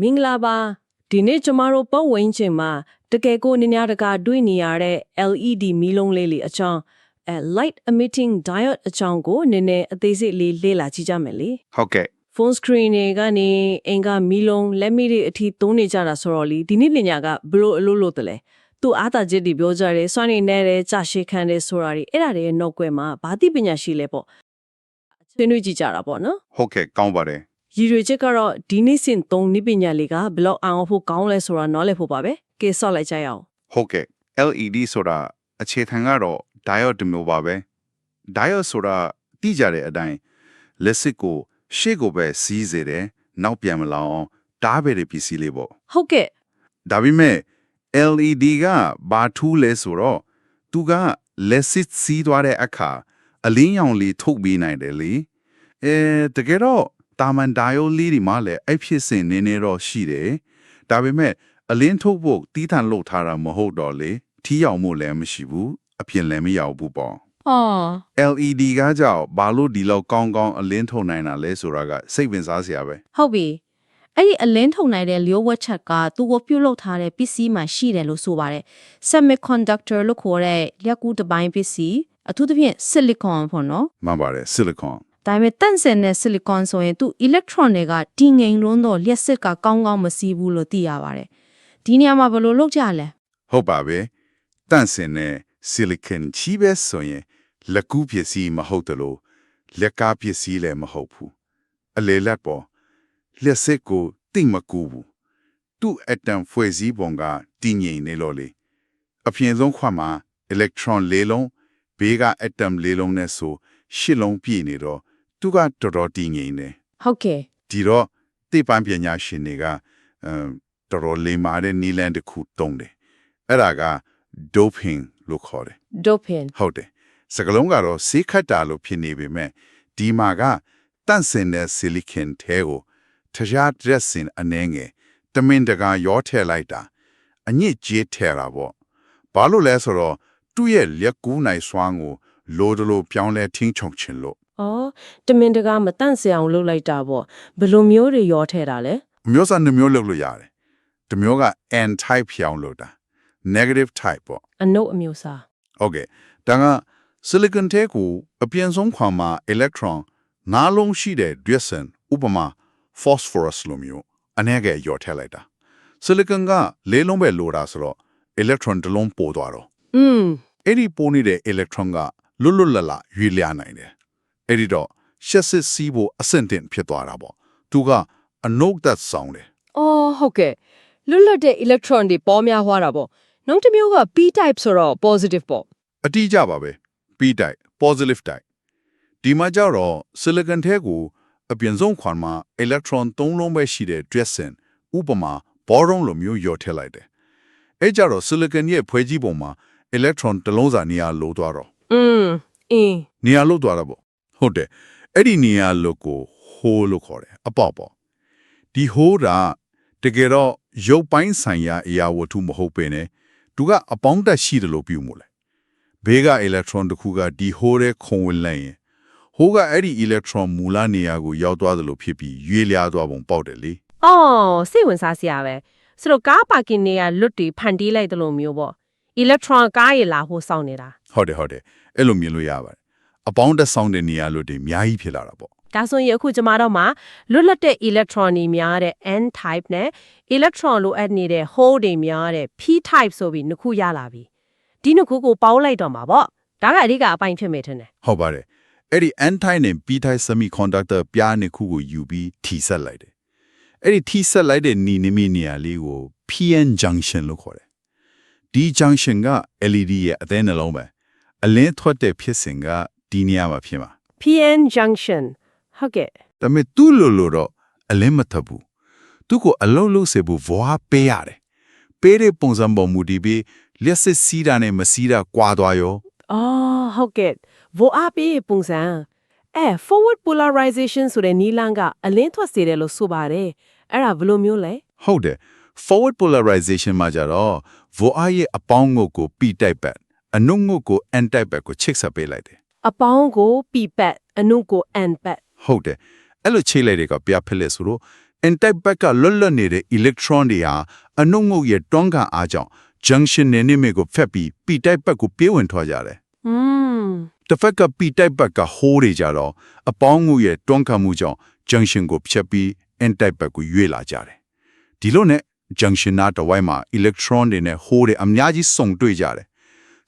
မင်္ဂလာပါဒီနေ့ကျမတို့ပတ်ဝန်းကျင်မှာတကယ်ကိုနည်းနည်းတကာတွေ့နေရတဲ့ LED မီးလုံးလေးလေးအကြောင်းအဲ light emitting diode အကြောင်းကိုနည်းနည်းအသေးစိတ်လေးလေ့လာကြည့်ကြမယ်လေဟုတ်ကဲ့ phone screen တွေကနေအင်္ဂါမီးလုံးလက်မီးတွေအထိသုံးနေကြတာဆိုတော့လေဒီနေ့လင်ညာကဘလို့အလို့လို့တလဲသူအားတာချက်တွေပြောကြတယ်စွမ်းနေနေတဲ့ကြာရှည်ခံတယ်ဆိုတာတွေအဲ့ဒါတွေရဲ့နောက်ကွယ်မှာဘာတိပညာရှိလဲပေါ့ဆွေးနွေးကြည့်ကြတာပေါ့နော်ဟုတ်ကဲ့ကောင်းပါတယ် ရည်ရွယ်ချက်ကတော့ဒီနေ့စဉ်သုံးနိပညာလေးကဘလောက်အောင်ဖို့ကောင်းလဲဆိုတာနားလည်ဖို့ပါပဲကဲဆော့လိုက်ကြရအောင်ဟုတ်ကဲ့ LED ဆိုတာအခြေခံကတော့ diode တစ်မျိုးပါပဲ diode ဆိုတာတိကြတဲ့အတိုင်းလက်စစ်ကိုရှေ့ကိုပဲစီးစေတယ်နောက်ပြန်မလာအောင်တားပဲတဲ့ပစ္စည်းလေးပေါ့ဟုတ်ကဲ့ဒါပေမဲ့ LED ကဘာထူးလဲဆိုတော့သူကလက်စစ်စီးသွားတဲ့အခါအလင်းရောင်လေးထုတ်ပေးနိုင်တယ်လေအဲတကယ်တော့ တာမန် diode လေးဒီမှာလည်းအဲ့ဖြစ်စဉ်နည်းနည်းတော့ရှိတယ်ဒါပေမဲ့အလင်းထုတ်ဖို့တီးထန်လုပ်ထားတာမဟုတ်တော့လေထီးရောင်မှုလည်းမရှိဘူးအပြင်လည်းမရောက်ဘူးပေါ့အော် LED ကကြောင့်ဘာလို့ဒီလောက်ကောင်းကောင်းအလင်းထုတ်နိုင်တာလဲဆိုတာကစိတ်ဝင်စားစရာပဲဟုတ်ပြီအဲ့ဒီအလင်းထုံနိုင်တဲ့လျှို့ဝှက်ချက်ကသူ့ကိုပြုတ်လုထားတဲ့ပစ္စည်းမှာရှိတယ်လို့ဆိုပါတယ် semiconductor လို့ခေါ်တဲ့လျှက်ကူးတစ်ပိုင်းပစ္စည်းအထူးသဖြင့် silicon ပေါ့နော်မှန်ပါတယ် silicon ဒါပေမဲ့တန့်စင်တဲ့ silicon ဆိုရင်သူ electron တွေကတင်းငိမ်လွန်းတော့လျှက်စစ်ကကောင်းကောင်းမစီးဘူးလို့သိရပါတယ်ဒီနေရာမှာဘယ်လိုလုပ်ကြလဲဟုတ်ပါပဲတန့်စင်တဲ့ silicon ချီးပဲဆိုရင်လက်ကူးပစ္စည်းမဟုတ်တယ်လို့လက်ကားပစ္စည်းလည်းမဟုတ်ဘူးအလေလက်ပေါ်လက်စစ်ကိုတိတ်မကူဘူးသူ့အတမ်ဖွဲ့စည်းပုံကတည်ငြိမ်နေလို့လေအပြင်ဆုံးခွာမှာ electron လေးလုံးဘေးကအတမ်လေးလုံးနဲ့ဆိုရှစ်လုံးပြည့်နေတော့ သူကတော်တော်တည်ငြိမ်နေဟုတ်ကဲ့ဒီတော့တိပန်းပညာရှင်တွေကအမ်တော်တော်လေးမာတဲ့နီလန်တစ်ခုတုံးတယ်အဲ့ဒါက doping လို့ခေါ်တယ် doping ဟုတ်တယ်စကလုံးကတော့ဆေးခတ်တာလို့ဖြစ်နေပေမဲ့ဒီမှာကတန့်စင်တဲ့ silicon ထဲကိုထရှား dressing အနေငယ်တမင်တကာရောထည့်လိုက်တာအညစ်ကြေးထည့်တာပေါ့ဘာလို့လဲဆိုတော့သူ့ရဲ့လက်ကူးနိုင်စွမ်းကိုလိုတလိုပြောင်းလဲထင်းချုံချင်လို့ အော်တမင်တကာမတန့်စင်အောင်လုပ်လိုက်တာပေါ့ဘယ်လိုမျိုးတွေရောထဲတာလဲအမျိုးအစားနှစ်မျိုးလုပ်လို့ရတယ်တစ်မျိုးက n type ဖြောင်းလို့တာ negative type ပေါ့အနုပ်အမျိုးအစားဟုတ်ကဲ့ဒါက silicon ထဲကိုအပြင်ဆုံးခွာမှာ electron ငါးလုံးရှိတဲ့ dresden ဥပမာ phosphorus လိုမျိုးအနေကရောထည့်လိုက်တာ silicon ကလေးလုံးပဲလိုတာဆိုတော့ electron တစ်လုံးပို့သွားတော့อืม အဲ့ဒီပို့နေတဲ့ electron ကလွတ်လွတ်လပ်လပ်ရွေ့လျားနိုင်တယ် အဲ့ဒီတော့ရှက်စစ်စီးဖို့အဆင့်တင်ဖြစ်သွားတာပေါ့သူကအနုတ်သက်ဆောင်တယ်အော်ဟုတ်ကဲ့လွတ်လပ်တဲ့ electron တွေပေါ်များသွားတာပေါ့နောက်တစ်မျိုးက p type ဆိုတော့ positive ပေါ့အတိအကျပါပဲ P type positive type ဒီမှာကြတော့ silicon ထဲကိုအပြင်ဆုံးခွန်မှာ electron ၃လုံးပဲရှိတဲ့ dresden ဥပမာ boron လိုမျိုးရောထည့်လိုက်တယ်အဲကြတော့ silicon ရဲ့ဖွဲ့ကြီးပုံမှာ electron တစ်လုံးစာနေရာလိုသွားတော့อืมအင်းနေရာလိုသွားတာပေါ့ ဟုတ်တယ်အဲ့ဒီနေရာလိုကို hole လို့ခေါ်တယ်အပေါ့ပေါ့ဒီ hole ကတကယ်တော့ရုပ်ပိုင်းဆိုင်ရာအရာဝတ္ထုမဟုတ်ပေနဲ့သူကအပေါင်းတက်ရှိတယ်လို့ပြုမို့လဲဘေးက electron တစ်ခုကဒီ hole ထဲခုံဝင်လိုက်ရင် hole ကအဲ့ဒီ electron မူလနေရာကိုရောက်သွားသလိုဖြစ်ပြီးရွေ့လျားသွားပုံပေါက်တယ်လေအော်စိတ်ဝင်စားစရာပဲဆိုတော့ကားပါကင်တွေကလွတ်တွေဖန်တီးလိုက်တယ်လို့မျိုးပေါ့ electron ကားရလာဟိုစောင့်နေတာဟုတ်တယ်ဟုတ်တယ်အဲ့လိုမြင်လို့ရပါတယ် အပေါင်းတက်ဆောင်တဲ့နေရာလို့တွေအများကြီးဖြစ်လာတာပေါ့ဒါဆိုရင်အခုကျမတို့မှာလွတ်လပ်တဲ့ electron တွေများတဲ့ n type နဲ့ electron လိုအပ်နေတဲ့ hole တွေများတဲ့ p type ဆိုပြီးနှစ်ခုရလာပြီဒီနှစ်ခုကိုပေါင်းလိုက်တော့မှာပေါ့ဒါကအဓိကအပိုင်းဖြစ်မယ်ထင်တယ်ဟုတ်ပါတယ်အဲ့ဒီ n-type နဲ့ p-type semiconductor ပြားနှစ်ခုကိုယူပြီးထိဆက်လိုက်တယ်အဲ့ဒီထိဆက်လိုက်တဲ့နီနီမီနေရာလေးကို pn junction လို့ခေါ်တယ်ဒီ junction က LED ရဲ့အသေးနှလုံးပဲအလင်းထွက်တဲ့ဖြစ်စဉ်က ဒီနေရာမှာဖြစ်မှာ pn junction ဟုတ်ကဲ့ဒါပေမဲ့သူ့လိုလိုတော့အလင်းမထပ်ဘူးသူ့ကိုအလုံးလုံးစေဖို့ဘွားပေးရတယ်ပေးတဲ့ပုံစံပေါ်မူတည်ပြီးလျှက်စစ်စီးတာနဲ့မစီးတာကွာသွားရောအော်ဟုတ်ကဲ့ VOAP ပုံစံအဲ forward polarization ဆိုတဲ့နီလန်းကအလင်းထွက်စေတယ်လို့ဆိုပါတယ်အဲ့ဒါဘယ်လိုမျိုးလဲဟုတ်တယ် forward polarization မှာကြတော့ voa ရဲ့အပေါင်းငုတ်ကို p type ဘက်အနုငုတ်ကို n type ဘက်ကိုချိတ်ဆက်ပေးလိုက်တယ် အပေါင်းကို p pad အနုကို n pad ဟုတ်တယ်အဲ့လိုချိတ်လိုက်တဲ့ကပြဖက်လက်ဆိုတော့ n type ဘက်ကလွတ်လပ်နေတဲ့ electron တွေဟာအနုငုတ်ရဲ့တွန်းကန်အားကြောင့် junction နဲ့နိမိတ်ကိုဖက်ပြီး p type ဘက်ကိုပြေးဝင်ထွက်ကြတယ်อืมတစ်ဖက်က p type ဘက်က hole တွေကြတော့အပေါင်းငုတ်ရဲ့တွန်းကန်မှုကြောင့် junction ကိုဖြတ်ပြီး n type ဘက်ကိုရွေ့လာကြတယ်ဒီလိုနဲ့ junction နာတစ်ဝိုက်မှာ electron တွေနဲ့ hole တွေအများကြီးစုံတွေ့ကြတယ်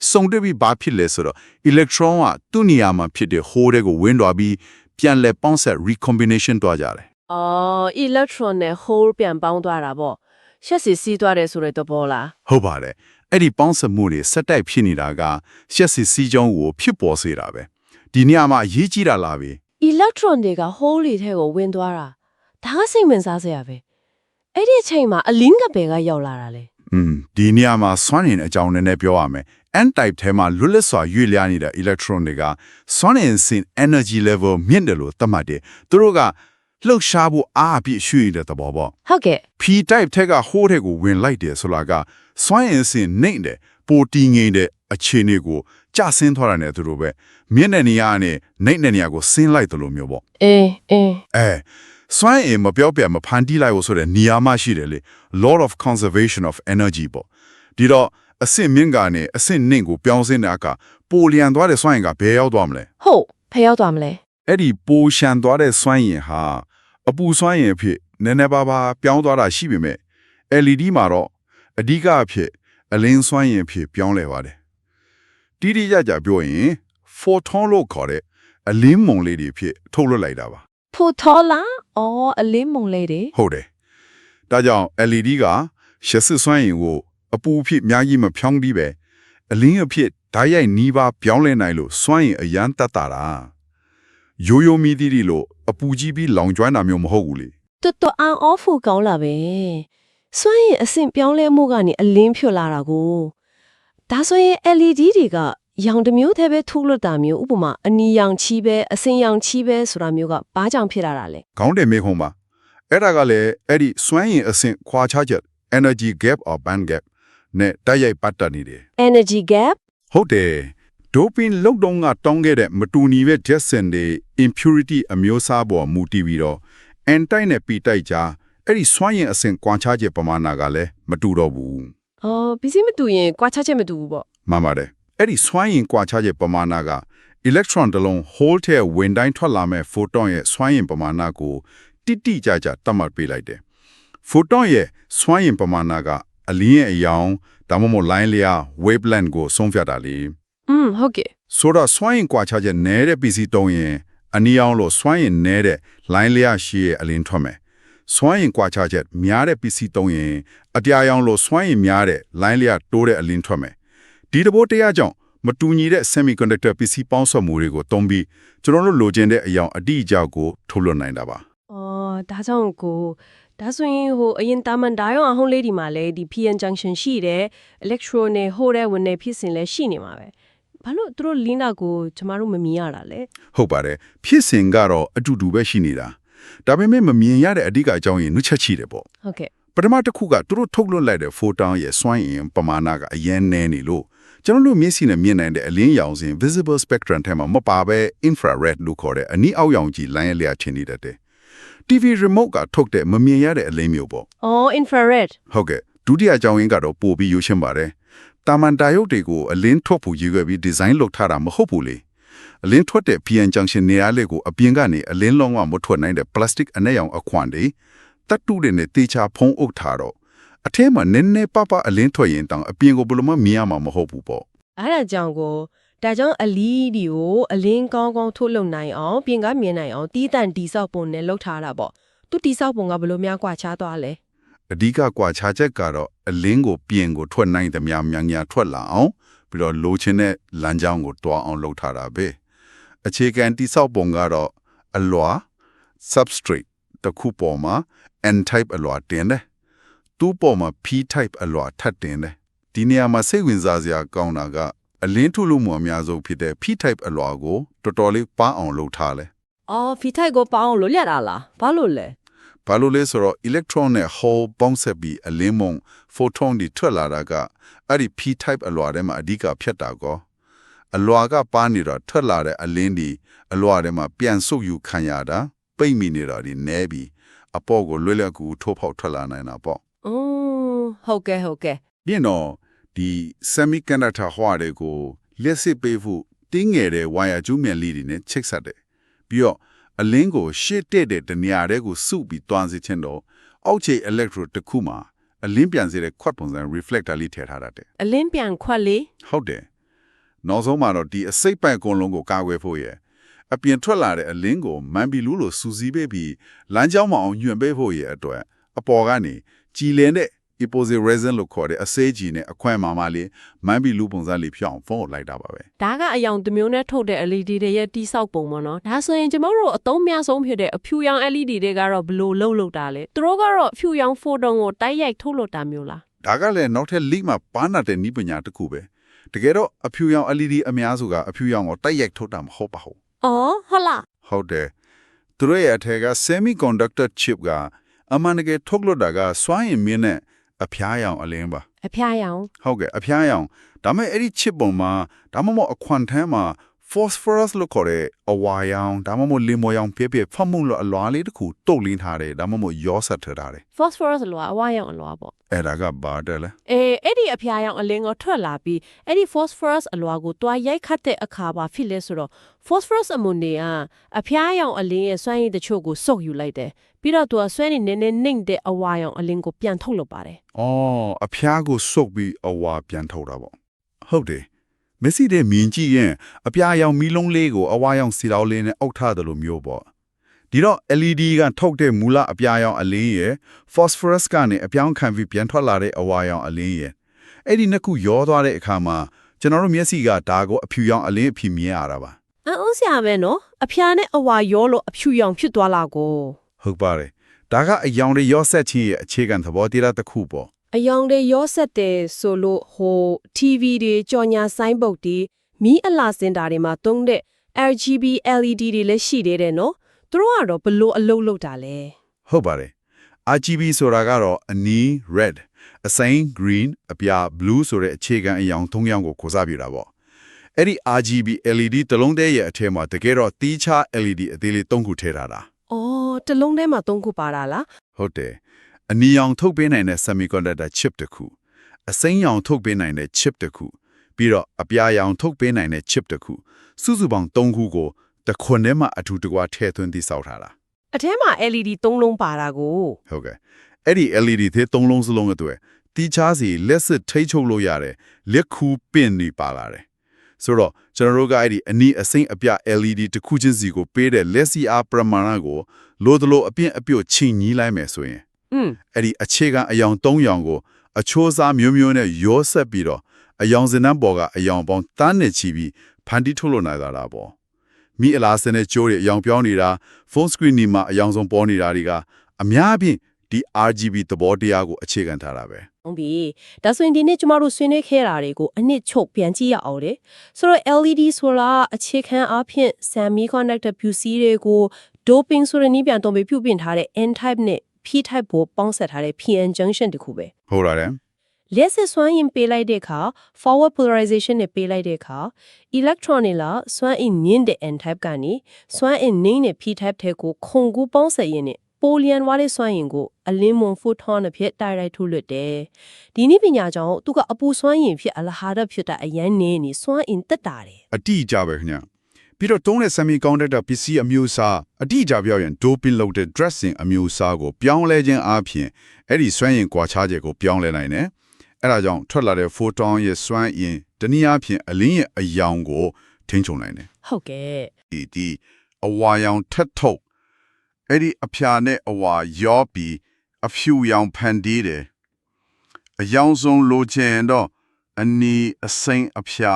စုံတွေ့ပြီးဘာဖြစ်လဲဆိုတော့ electron ကသူ့နေရာမှာဖြစ်တဲ့ hole တွေကိုဝင်သွားပြီးပြန်လဲပေါင်းဆက် recombination တွားကြတယ်အော် electron နဲ့ hole ပြန်ပေါင်းသွားတာပေါ့ရှက်စီစီးသွားတယ်ဆိုတဲ့သဘောလားဟုတ်ပါတယ်အဲ့ဒီပေါင်းစပ်မှုတွေစက်တိုက်ဖြစ်နေတာကရှက်စစ်စီးကြောင်းကိုဖြစ်ပေါ်စေတာပဲဒီနေရာမှာအရေးကြီးတာလားပဲ electron တွေက hole တွေထဲကိုဝင်သွားတာဒါကစိတ်ဝင်စားစရာပဲအဲ့ဒီအချိန်မှာအလင်းကဘယ်ကရောက်လာတာလဲ อืมဒီနေရာမှာစွမ်းအင်အကြောင်းနည်းနည်းပြောရမယ် n type ထဲမှာလွတ်လပ်စွာရွေ့လျားနေတဲ့ electron တွေကစွမ်းအင်စင် energy level မြင့်တယ်လို့သတ်မှတ်တယ်သူတို့ကလှုပ်ရှားဖို့အားအပြည့်ရွှေ့နေတဲ့သဘောပေါ့ဟုတ်ကဲ့ P type ထက်ကဟိုးတဲ့ကိုဝင်လိုက်တယ်ဆိုတာကစွမ်းအင်စင်နှိမ့်တယ်ပိုတီငိမ့်တဲ့အခြေအနေကိုကျဆင်းသွားတာနဲ့သူတို့ပဲမြင့်တဲ့နေရာနဲ့နှိမ့်တဲ့နေရာကိုဆင်းလိုက်တယ်လို့မျိုးပေါ့အင်းအင်းအဲ စွမ်းအင်မပြောပြမဖန်တီးလိုက်ဖို့ဆိုတဲ့နေရာမရှိတယ်လေ law of conservation of energy ပေါ့ဒီတော့အဆင့်မြင့်ကနေအဆင့်နှင့်ကိုပြောင်းစင်းတဲ့အခါပိုလျံသွားတဲ့စွမ်းအင်ကဘယ်ရောက်သွားမလဲဟုတ်ဖယ်ရောက်သွားမလဲအဲ့ဒီပိုရှန်သွားတဲ့စွမ်းအင်ဟာအပူစွမ်းအင်အဖြစ်နည်းနည်းပါးပါးပြောင်းသွားတာရှိပေမဲ့ LED မှာတော့အဓိကအဖြစ်အလင်းစွမ်းအင်အဖြစ်ပြောင်းလဲပါတယ်တိတိကျကျပြောရင် photon လို့ခေါ်တဲ့အလင်းမုန်လေးတွေအဖြစ်ထုတ်လွှတ်လိုက်တာပါ ဖိုထောလားအော်အလင်းမုံလေးတွေဟုတ်တယ်။ဒါကြောင့် LED ကရှက်စစ်စွမ်းအင်ကိုအပူအဖြစ်အများကြီးမဖြောင်းပြီးပဲအလင်းအဖြစ်ဓာတ်ရိုက်နီးပါးပြောင်းလဲနိုင်လို့စွမ်းအင်အရန်တက်တာတာ။ရိုးရိုးမီးသီးတွေလို့အပူကြီးပြီးလောင်ကျွမ်းတာမျိုးမဟုတ်ဘူးလေတော်တော်အန်အော့ဖို့ကောင်းလာပဲစွမ်းရင်အဆင့်ပြောင်းလဲမှုကနေအလင်းဖြွတ်လာတာကိုဒါဆိုရင် LED တွေက ရောင်တစ်မျိုးတည်းပဲထုတ်လွှတ်တာမျိုးဥပမာအနီရောင်ချီပဲအစင်ရောင်ချီပဲဆိုတာမျိုးကဘာကြောင့်ဖြစ်လာတာလဲ။ခေါင်းတယ်မေခုံးပါ။အဲ့ဒါကလည်းအဲ့ဒီစွမ်းအင်အဆင့်ခွာခြားချက် energy gap or band gap နဲ့တိုက်ရိုက်ပတ်သက်နေတယ် energy gap ။ဟုတ်တယ်။ဒိုပင်လောက်တုံးကတောင်းခဲ့တဲ့မတူညီတဲ့ jet sen တွေ impurity အမျိုးအစားပေါ်မူတည်ပြီးတော့ n တိုက်နဲ့ p တိုက်ကြားအဲ့ဒီစွမ်းရင်အဆင့်ကွာခြားချက်ပမာဏကလည်းမတူတော့ဘူးအော်ပစ္စည်းမတူရင်ကွာခြားချက်မတူဘူးပေါ့မှန်ပါတယ် အဲ့ဒီစွမ်းရင်ကွာခြားချက်ပမာဏက electron တစ်လုံး hole ထဲဝင်တိုင်းထွက်လာမဲ့ photon ရဲ့စွမ်းရင်ပမာဏကိုတိတိကျကျသတ်မှတ်ပေးလိုက်တယ် photon ရဲ့စွမ်းရင်ပမာဏကအလင်းရဲ့အယောင်ဒါမှမဟုတ် line လျာ wavelength ကိုဆုံးဖြတ်တာလေอืมဟုတ်ကဲ့ဆိုတော့စွမ်းရင်ကွာခြားချက်နည်းတဲ့ပစ္စည်းတုံးရင်အနီအောင်လို့စွမ်းရင်နည်းတဲ့ line လျာရှိရဲ့အလင်းထွက်မယ်စွမ်းရင်ကွာခြားချက်များတဲ့ပစ္စည်းတုံးရင်အတရားရောင်လို့စွမ်းရင်များတဲ့ line လျာတိုးတဲ့အလင်းထွက်မယ် ဒီတဘောတရားကြောင့်မတူညီတဲ့ semiconductor ပစ္စည်းပေါင်းစုံမှုတွေကိုသုံးပြီးကျွန်တော်တို့လိုချင်တဲ့အယောင်အတိအကျကိုထုတ်လွှတ်နိုင်တာပါအော်ဒါကြောင့်ကိုဒါဆိုရင်ဟိုအရင်တာမန်ဒါရောအဟုံးလေးဒီမှာလဲဒီ PN junction ရှိတယ် electron နဲ့ဟိုတဲ့ဝင်နေဖြစ်စဉ်လဲရှိနေမှာပဲဘာလို့သူတို့လင်းတာကိုကျမတို့မမြင်ရတာလဲဟုတ်ပါတယ်ဖြစ်စဉ်ကတော့အတူတူပဲရှိနေတာဒါပေမဲ့မမြင်ရတဲ့အဓိကအကြောင်းရင်းနှုတ်ချက်ရှိတယ်ပေါ့ဟုတ်ကဲ့ပထမတစ်ခုကသူတို့ထုတ်လွှတ်လိုက်တဲ့ photon ရဲ့စွမ်းအင်ပမာဏကအရင်နည်းနေလို့ ကျွန်တော်တို့မျက်စိနဲ့မြင်နိုင်တဲ့အလင်းရောင်စဉ် visible spectrum ထဲမှာမပါဘဲ infrared လို့ခေါ်တဲ့အနီးအောက်ရောင်ကြီးလိုင်းရလျာချင်းနေတတ်တယ် TV remote ကထုတ်တဲ့မမြင်ရတဲ့အလင်းမျိုးပေါ့အော် infrared ဟုတ်ကဲ့ဒုတိယအကြောင်းရင်းကတော့ပိုပြီးရွှေရှင်းပါတယ်တာမန်တာယုတ်တွေကိုအလင်းထွက်ဖို့ရည်ရွယ်ပြီးဒီဇိုင်းလုပ်ထားတာမဟုတ်ဘူးလေအလင်းထွက်တဲ့ PN junction နေရာလေးကိုအပြင်ကနေအလင်းလုံးဝမထွက်နိုင်တဲ့ plastic အနက်ရောင်အခွံတွေတတ်တူတွေနဲ့တေချာဖုံးအုပ်ထားတော့ အထဲမှာနည်းနည်းပပအလင်းထွက်ရင်တောင်အပြင်ကိုဘယ်လိုမှမြင်ရမှာမဟုတ်ဘူးပေါ့အဲ့ဒါကြောင့်ကိုဒါကြောင့်အလီတွေကိုအလင်းကောင်းကောင်းထုတ်လုပ်နိုင်အောင်ပြင်ကမြင်နိုင်အောင်တီးတန့်တိဆောက်ပုံနဲ့လှုပ်ထားတာပေါ့သူတိဆောက်ပုံကဘယ်လိုများကွာခြားသွားလဲအဓိကကွာခြားချက်ကတော့အလင်းကိုပြင်ကိုထွက်နိုင်သမျှမြန်မြန်ထွက်လာအောင်ပြီးတော့လိုချင်တဲ့လမ်းကြောင်းကိုတွားအောင်လှုပ်ထားတာပဲအခြေခံတိဆောက်ပုံကတော့အလွာ substrate တစ်ခုပေါ်မှာ n type အလွာတင်တယ် သူ့ပေါ်မှာ p type အလွာထပ်တင်တယ်ဒီနေရာမှာစိတ်ဝင်စားစရာကောင်းတာကအလင်းထုလို့မှုအများဆုံးဖြစ်တဲ့ p type အလွာကိုတော်တော်လေးပန်းအောင်လုပ်ထားလဲအော်ဖီထိုက်ကိုပေါအောင်လို့လက်တာလားဘာလို့လဲဘာလို့လဲဆိုတော့ electron နဲ့ hole ပေါင်းဆက်ပြီးအလင်းမုံ photon တွေထွက်လာတာကအဲ့ဒီ p type အလွာထဲမှာအဓိကဖြတ်တာကောအလွာကပါနေတော့ထွက်လာတဲ့အလင်းဒီအလွာထဲမှာပြန်ဆုပ်ယူခံရတာပိတ်မိနေတာဒီနဲပြီးအပေါ်ကိုလွယ်လျကူထိုးဖောက်ထွက်လာနိုင်တာပေါ့။ အော်ဟုတ်ကဲ့ဟုတ်ကဲ့ပြီးတော့ဒီ semiconductor ဟွာတွေကိုလက်စစ်ပေးဖို့တင်းငယ်တဲ့ wire ကျူးမြန်လေးတွေနဲ့ချိတ်ဆက်တယ်ပြီးတော့အလင်းကိုရှေ့တက်တဲ့တနေရာတွေကိုစုပြီးတွန်းစေချင်တော့အောက်ခြေ electrode တစ်ခုမှာအလင်းပြန်စေတဲ့ခွက်ပုံစံ reflector လေးထည့်ထားတတ်တယ်။အလင်းပြန်ခွက်လေးဟုတ်တယ်နောက်ဆုံးမှာတော့ဒီအစိတ်ပိုင်ကုန်းလုံးကိုကာကွယ်ဖို့ရယ်အပြင်ထွက်လာတဲ့အလင်းကိုမန်ဘီလူးလိုစူစီးပေးပြီးလမ်းကြောင်းမအောင်ညွှန်ပေးဖို့ရယ်အတွက်အပေါ်ကနေ ကြည်လင်တဲ့ opposite resin လို့ခေါ်တဲ့အစေးကြီးနဲ့အခွင့်မာမလေးမန်ဘီလူးပုံစံလေးဖြောင်းဖုန်းကိုလိုက်တာပါပဲဒါကအယောင်တစ်မျိုးနဲ့ထုတ်တဲ့ LED တွေရဲ့တိဆောက်ပုံပေါ့နော်ဒါဆိုရင်ကျမတို့အသုံးများဆုံးဖြစ်တဲ့အဖြူရောင် LED တွေကတော့ဘယ်လို့လှုပ်လှုပ်တာလဲသူတို့ကတော့အဖြူရောင် photon ကိုတိုက်ရိုက်ထုတ်လွှတ်တာမျိုးလားဒါကလည်းနောက်ထပ် leak မှာပါနာတဲ့နည်းပညာတစ်ခုပဲတကယ်တော့အဖြူရောင် LED အများစုကအဖြူရောင်ကိုတိုက်ရိုက်ထုတ်တာမဟုတ်ပါဘူးအော်ဟုတ်လားဟုတ်တယ်သူတို့ရဲ့အထက်က semiconductor chip က အမှန်တကယ်ထုတ်လွှတ်တာကစွမ်းအင်မြင့်တဲ့အဖျားရောင်အလင်းပါအဖျားရောင်ဟုတ်ကဲ့အဖျားရောင်ဒါပေမဲ့အဲ့ဒီ chip ပုံမှာဒါမှမဟုတ်အခွန်ထမ်းမှာ phosphorus လို့ခေါ်တဲ့အဝါရောင်ဒါမှမဟုတ်လင်မော်ရောင်ပြပြဖတ်မှုလို့အလွားလေးတစ်ခုတုတ်လင်းထားတယ်ဒါမှမဟုတ်ရောဆက်ထထားတယ် phosphorus အလွာအဝါရောင်အလွာပေါ့အဲ့ဒါကဘာတဲ့လဲအေးအဲ့ဒီအဖျားရောင်အလင်းကိုထွက်လာပြီးအဲ့ဒီ phosphorus အလွာကိုတွားရိုက်ခတ်တဲ့အခါပါဖြစ်လဲဆိုတော့ phosphorus အမွန်တွေကအဖျားရောင်အလင်းရဲ့စွမ်းရည်တချို့ကိုစုပ်ယူလိုက်တယ်ပြီးတော့သူကစွမ်းရည်နည်းနည်းနှိမ့်တဲ့အဝါရောင်အလင်းကိုပြန်ထုတ်လုပ်ပါတယ်အော်အဖျားကိုစုပ်ပြီးအဝါပြန်ထုတ်တာပေါ့ဟုတ်တယ် မက်ဆီတဲ့မြင်ကြည့်ရင်အပြာရောင်မီးလုံးလေးကိုအဝါရောင်စီတော်လေးနဲ့အုပ်ထားတယ်လို့မျိုးပေါ့ဒီတော့ LED ကထုတ်တဲ့မူလအပြာရောင်အလင်းရယ် phosphorus ကနေအပြောင်းခံပြီးပြန်ထွက်လာတဲ့အဝါရောင်အလင်းရယ်အဲ့ဒီနှစ်ခုရောသွားတဲ့အခါမှာကျွန်တော်တို့မျက်စိကဒါကိုအဖြူရောင်အလင်းအဖြစ်မြင်ရတာပါအအုံးဆရာပဲနော်အဖျားနဲ့အဝါရောလို့အဖြူရောင်ဖြစ်သွားလာကိုဟုတ်ပါတယ်ဒါကအယောင်တွေရောဆက်ချင်းရဲ့အခြေခံသဘောတရားတစ်ခုပေါ့ အယောင်တွေရောဆက်တယ်ဆိုလို့ဟို TV တွေကြော်ညာဆိုင်းပုတ်တွေမီးအလားစင်တာတွေမှာသုံးတဲ့ RGB LED တွေလည်းရှိသေးတယ်နော်သူတို့ကတော့ဘလို့အလုပ်လုပ်တာလဲဟုတ်ပါတယ် RGB ဆိုတာကတော့အနီး red အစိမ်း green အပြာ blue ဆိုတဲ့အခြေခံအယောင်သုံးယောင်ကိုကိုးစားပြတာပေါ့အဲ့ဒီ RGB LED တစ်လုံးတည်းရဲ့အထက်မှာတကယ်တော့တီးခြား LED အသေးလေးသုံးခုထည့်ထားတာအော်တစ်လုံးထဲမှာသုံးခုပါတာလားဟုတ်တယ် အနီရောင်ထုတ်ပေးနိုင်တဲ့ semiconductor chip တစ်ခုအစိမ်းရောင်ထုတ်ပေးနိုင်တဲ့ chip တစ်ခုပြီးတော့အပြာရောင်ထုတ်ပေးနိုင်တဲ့ chip တစ်ခုစုစုပေါင်း၃ခုကိုတစ်ခွန်းထဲမှာအထူးတကွာထည့်သွင်းတည်ဆောက်ထားတာအထဲမှာ LED သုံးလုံးပါတာကိုဟုတ်ကဲ့အဲ့ဒီ LED သေးသုံးလုံးစလုံးအတွက်တီချားစီလက်စစ်ထိတ်ချုပ်လို့ရတယ်လက်ခူးပင့်နေပါလာတယ်ဆိုတော့ကျွန်တော်တို့ကအဲ့ဒီအနီးအစိမ့်အပြ LED တစ်ခုချင်းစီကိုပေးတဲ့လက်စီအားပရမာဏကိုလိုသလိုအပြင့်အပြုတ်ချိန်ညီးလိုက်မယ်ဆိုရင်อืม အဲ့ဒီအခြေခံအယောင်၃ယောင်ကိုအချိုးစားမျိုးမျိုးနဲ့ရောဆက်ပြီးတော့အယောင်စင်နှန်းပေါ်ကအယောင်ပေါင်းတန်းနဲ့ချီပြီးဖန်တီးထုတ်လို့နိုင်တာလားပေါ့မိအလားစနဲ့ကြိုးတွေအယောင်ပြောင်းနေတာဖုန်းစကရီနီမှာအယောင်ဆုံးပေါ်နေတာတွေကအများဖြင့်ဒီ RGB သဘောတရားကိုအခြေခံထားတာပဲဟုတ်ပြီဒါဆိုရင်ဒီနေ့ကျမတို့ဆွေးနွေးခဲ့တာတွေကိုအနှစ်ချုပ်ပြန်ကြည့်ရအောင်တယ်ဆိုတော့ LED ဆိုတာအခြေခံအားဖြင့် semiconductor ဖြူစည်းတွေကို doping ဆိုတဲ့နည်းပြန်သုံးပြီးပြုပြင်ထားတဲ့ N type နဲ့ P type ကိုပေါင်းစပ်ထားတဲ့ PN junction တခုပဲဟုတ်လားတဲ့လက်စစ်စွမ်းအင်ပေးလိုက်တဲ့အခါ forward polarization နဲ့ပေးလိုက်တဲ့အခါ electron တွေလာစွမ်းအင်မြင့်တဲ့ n type ကနေစွမ်းအင်နှင်းတဲ့ p type ထဲကိုခုန်ကူးပေါင်းဆက်ရင်းနဲ့ပိုလီယန်ဝါတဲ့စွမ်းအင်ကိုအလင်းမွန် photon အဖြစ်တိုက်ရိုက်ထုတ်လွှတ်တယ်။ဒီနည်းပညာကြောင့်သူကအပူစွမ်းအင်ဖြစ်အလဟာရဖြစ်တဲ့အရန်နေနေစွမ်းအင်တက်တာတယ်အတိအကျပဲခင်ဗျ ပြီးတော့တုံးတဲ့ semiconductor ပစ္စည်းအမျိုးအစားအတိအကျပြောရင် doping လုပ်တဲ့ dressing အမျိုးအစားကိုပြောင်းလဲခြင်းအပြင်အဲ့ဒီစွမ်းရင်ကွာခြားချက်ကိုပြောင်းလဲနိုင်တယ်အဲ့ဒါကြောင့်ထွက်လာတဲ့ photon ရဲ့စွမ်းအင်တနည်းအားဖြင့်အလင်းရဲ့အယောင်ကိုထိန်းချုပ်နိုင်တယ်။ဟုတ်ကဲ့ဒီဒီအဝါရောင်ထက်ထုတ်အဲ့ဒီအဖျာနဲ့အဝါရောပြီးအဖြူရောင်ဖန်တီးတယ်အယောင်ဆုံးလိုချင်တော့အနီအစိမ်းအဖျာ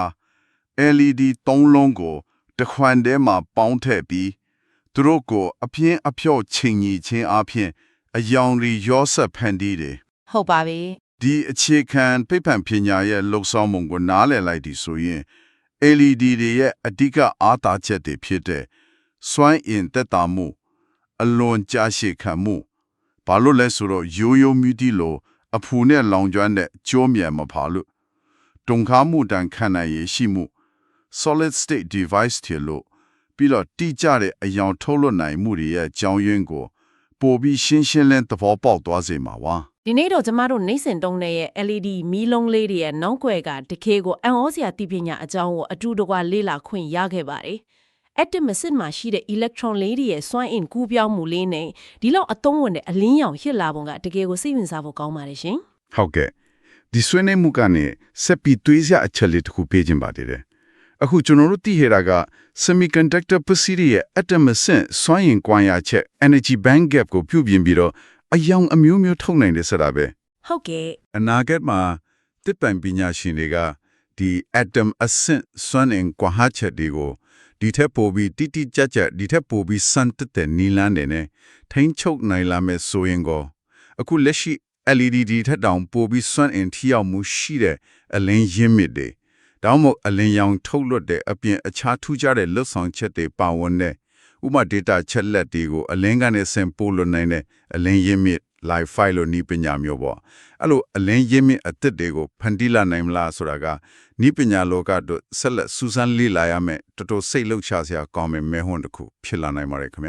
LED သုံးလုံးကို တစ်ခွန်ထဲမှာပေါင်းထည့်ပြီးသူတို့ကိုအပြင်းအဖြော့ချိန်ညီခြင်းအပြင်အယောင်ရီရောဆက်ဖန်တီးတယ်။ဟုတ်ပါပြီဒီအခြေခံပြပံပညာရဲ့လှုပ်ဆောင်မှုကိုနားလည်လိုက်ဒီဆိုရင် LED တွေရဲ့အဓိကအားသာချက်တွေဖြစ်တဲ့စွမ်းအင်သက်သာမှု အလွန်ကြာရှည်ခံမှုဘာလို့လဲဆိုတော့ရိုးရိုးမြူတီလိုအဖူနဲ့လောင်ကျွမ်းတဲ့ကြိုးမြန်မဖာလို့တုံခါမှုတန်ခံနိုင်ရရှိမှု solid state device တွေလို့ပြီးတော့တိကျတဲ့အယောင်ထုတ်လွှတ်နိုင်မှုတွေရဲ့ကြောင်းရင်းကိုပိုပြီးရှင်းရှင်းလင်းသဘောပေါက်သွားစေမှာပါဒီနေ့တော့ကျမတို့နိုင်စင်တုံးတဲ့ရဲ့ LED မီးလုံးလေးတွေရဲ့နောက်ွယ်ကတခေကိုအံ့ဩစရာတည်ပညာအကြောင်းကိုအတူတကွလေ့လာခွင့်ရခဲ့ပါတယ်။ atom မစစ်မှာရှိတဲ့ electron လေးတွေရဲ့စွမ်းအင်ကူးပြောင်းမှုလေးနဲ့ဒီလောက်အသုံးဝင်တဲ့အလင်းရောင်ဟစ်လာပုံကတကယ်ကိုစိတ်ဝင်စားဖို့ကောင်းပါတယ်ရှင်။ဟုတ်ကဲ့ဒီဆွေးနွေးမှုကနေဆက်ပြီးတွေးစရာအချက်လေးတစ်ခုပေးခြင်းပါတည်တယ် အခုကျွန်တော်တို့သိရတာက semiconductor ပစ္စည်းတွေရဲ့ atom အဆင့်စွမ်းအင်ကွာရချက် energy band gap ကိုပြုပြင်ပြီးတော့အယောင်အမျိုးမျိုးထုတ်နိုင်တယ်ဆိုတာပဲဟုတ်ကဲ့အနာဂတ်မှာတစ်ပံပညာရှင်တွေကဒီ atom အဆင့်စွမ်းအင်ကွာဟချက်တွေကိုဒီထက်ပိုပြီးတိတိကျကျဒီထက်ပိုပြီးစမ်းတက်တဲ့နီလန်းတွေနဲ့ထိန်းချုပ်နိုင်လာမယ်ဆိုရင်ကိုအခုလက်ရှိ LED ဒီထက်တောင်ပိုပြီးစွမ်းအင်ထိရောက်မှုရှိတဲ့အလင်းရင်းမြစ်တွေ တောင်းမို့အလင်းရောင်ထုတ်လွှတ်တဲ့အပြင်အခြားထူးခြားတဲ့လွတ်ဆောင်ချက်တွေပါဝင်တဲ့ဥပမာ data ချက်လက်တွေကိုအလင်းကနေဆင်ပို့လွှတ်နိုင်တဲ့အလင်းရင်းမြစ် live file လို့ဤပညာမျိုးပေါ့အဲ့လိုအလင်းရင်းမြစ်အသစ်တွေကိုဖန်တီးလာနိုင်မလားဆိုတာကဤပညာလောကတို့ဆက်လက်စူးစမ်းလေ့လာရမယ်တော်တော်စိတ်လှုပ်ရှားစရာကောင်းမယ်မဲဟွန်းတစ်ခုဖြစ်လာနိုင်ပါတယ်ခင်ဗျ